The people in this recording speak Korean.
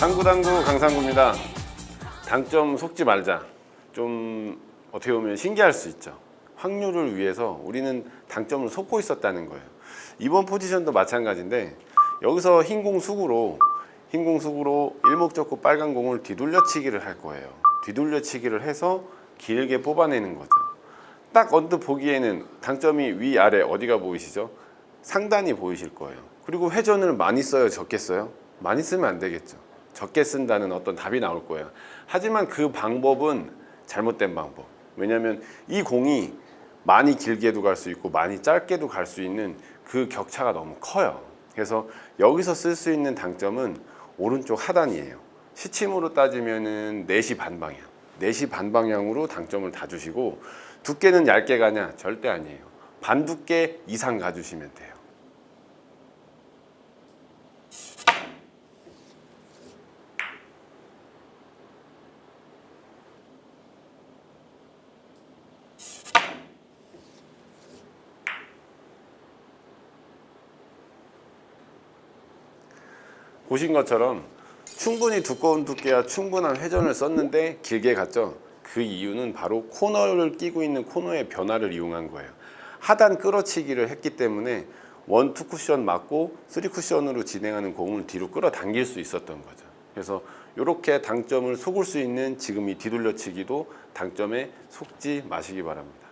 당구당구 강상구입니다. 당점 속지 말자. 좀 어떻게 보면 신기할 수 있죠. 확률을 위해서 우리는 당점을 속고 있었다는 거예요. 이번 포지션도 마찬가지인데 여기서 흰 공 수구로 흰 공 수구로 일목적고 빨간 공을 뒤돌려치기를 할 거예요. 뒤돌려치기를 해서 길게 뽑아내는 거죠. 딱 언뜻 보기에는 당점이 위 아래 어디가 보이시죠? 상단이 보이실 거예요. 그리고 회전을 많이 써요, 적게 써요? 많이 쓰면 안 되겠죠. 적게 쓴다는 어떤 답이 나올 거예요. 하지만 그 방법은 잘못된 방법. 왜냐하면 이 공이 많이 길게도 갈 수 있고 많이 짧게도 갈 수 있는 그 격차가 너무 커요. 그래서 여기서 쓸 수 있는 당점은 오른쪽 하단이에요. 시침으로 따지면은 4시 반 방향. 4시 반 방향으로 당점을 다 주시고 두께는 얇게 가냐? 절대 아니에요. 반 두께 이상 가주시면 돼요. 보신 것처럼 충분히 두꺼운 두께와 충분한 회전을 썼는데 길게 갔죠. 그 이유는 바로 코너를 끼고 있는 코너의 변화를 이용한 거예요. 하단 끌어치기를 했기 때문에 원, 투 쿠션 맞고 쓰리 쿠션으로 진행하는 공을 뒤로 끌어당길 수 있었던 거죠. 그래서 이렇게 당점을 속을 수 있는 지금 이 뒤돌려치기도 당점에 속지 마시기 바랍니다.